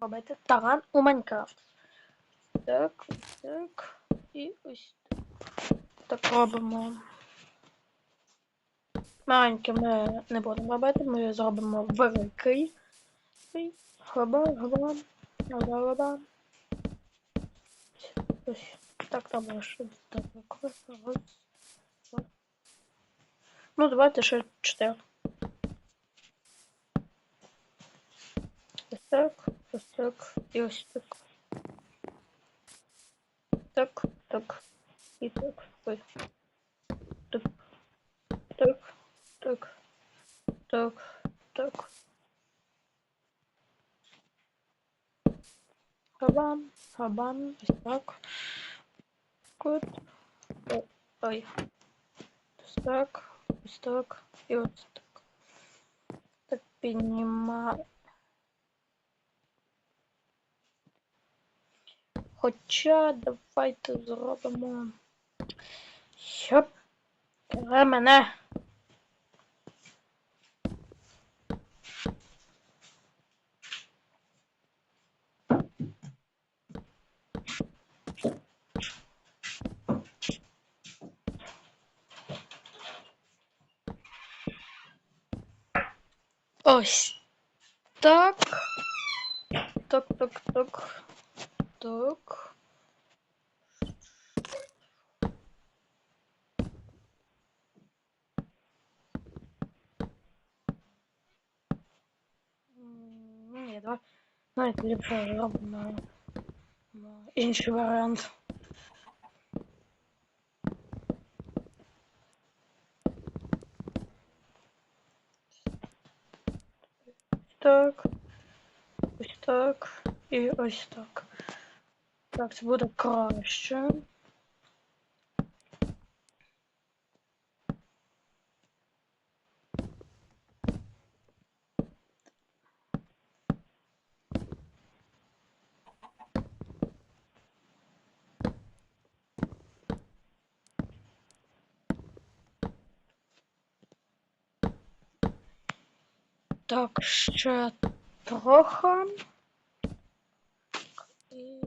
робити таран у Майнкрафт. Так, так. І ось так. Робимо. Маленький ми не будемо робити, ми зробимо великий. І Хоба, хоба, хоба, хоба. Ось так там щось так Ну, давайте ще чотири. Ось так, ось так і ось так. Так, так. І так. Ой. Так. Так. Так. Так. Так. Хабам, хабам, ось так. Кут. О, Ой. Ось так, ось так і ось так. Так піднімаю. Хоча давайте зробимо. Щоб мене. Ось так. Так, так, так. Так. Знаєте, ліпше зробимо інший варіант. Так. Ось так. І ось так. Так, це буде краще. Так, ще трохи. І...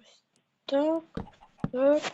Ось так, так.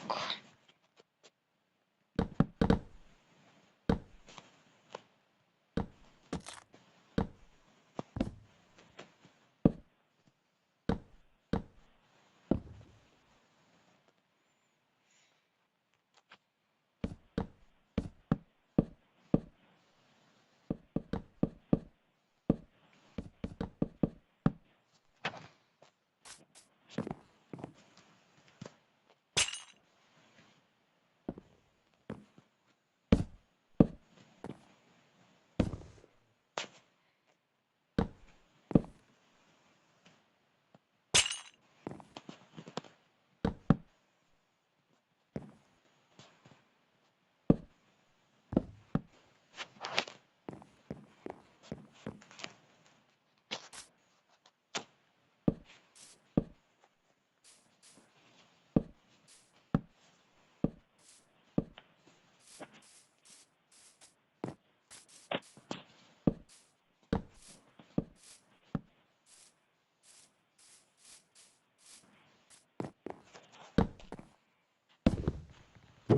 І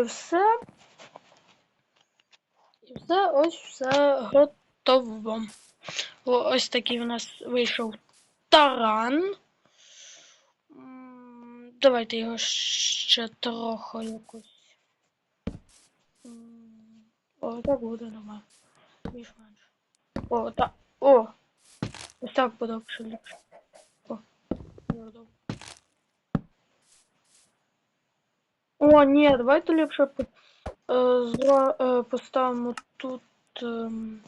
все. І все, ось все готово. Ось такий у нас вийшов таран. Давайте його ще трохи якось. О, так буде нормально. Більш-менш. О, так. О! Ось так буде ліпше ліпше. О, добре. О, ні, давайте ліпше по- е, зра- е, поставимо тут. м,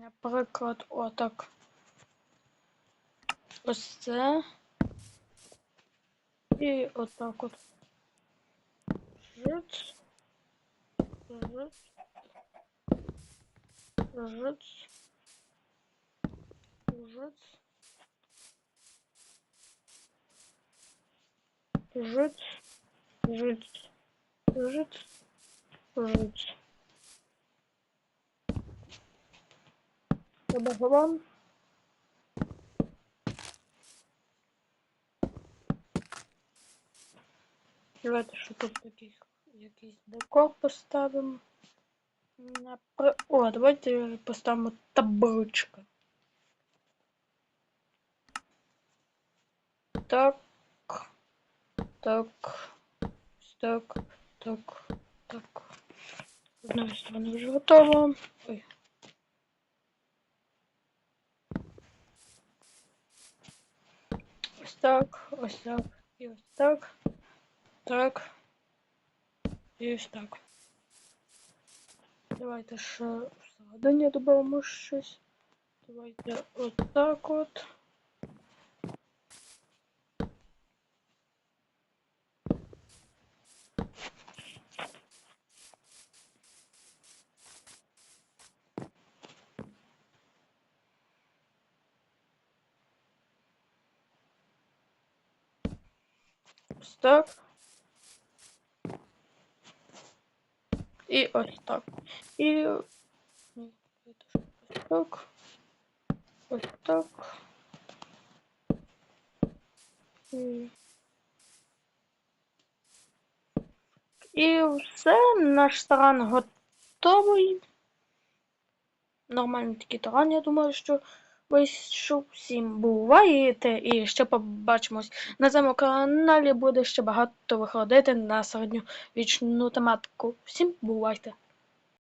Наприклад, отак. Ось це. И вот так вот. Жыц. Жыц. Жыц. Жыц. Жыц. Жыц. Жыц. Жыц. Добавляем. Давайте що тут такий якийсь декор поставимо. О, давайте поставимо табличка. Так. Так. Так. Так. Так. З одної сторони вже готово. Ой. Ось так, ось так, і ось так. Так. Ось так. Давайте ще всередині додамо щось. Давайте от так от. Ось так. І ось так. І ось так. Ось так. І... І все, наш таран готовий. Нормальний такий таран, я думаю, що вийшов. Всім бувайте І ще побачимось на цьому каналі буде ще багато виходити на середньовічну тематику. Всім бувайте!